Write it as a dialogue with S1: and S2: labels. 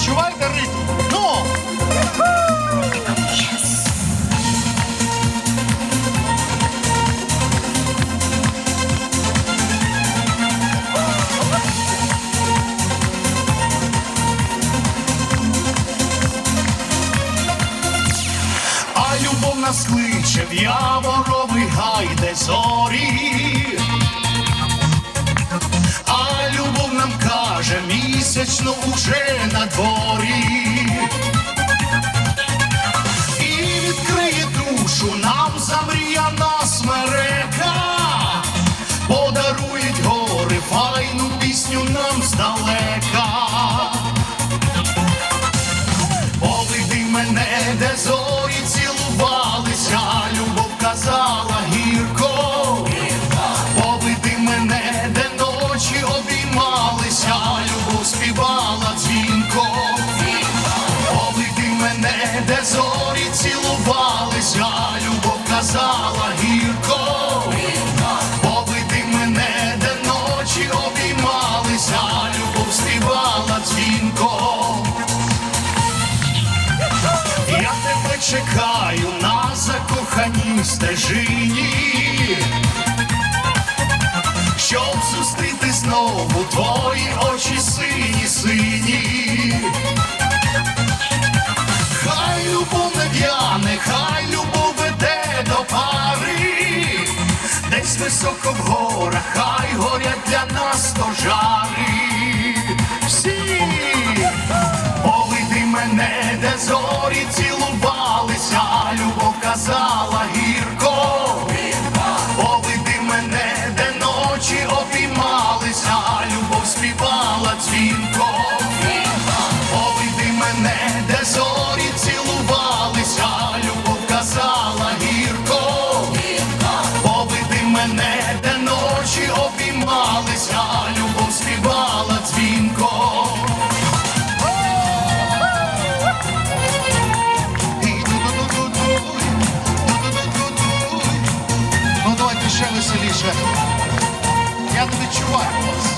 S1: відчувайте ритм. Ну! А любов нас кличе в яворовий гай, зорі. місячно уже на двох. чекаю на закоханій стежині, щоб зустріти знову твої очі сині, сині, хай любов не в'яне, хай любов веде до пари, десь високо в горах, хай горять для нас пожари. Всі сказала гірко, бо ти мене, де ночі обіймалися, а любов співала дзвінко, поведи мене, де зо. what?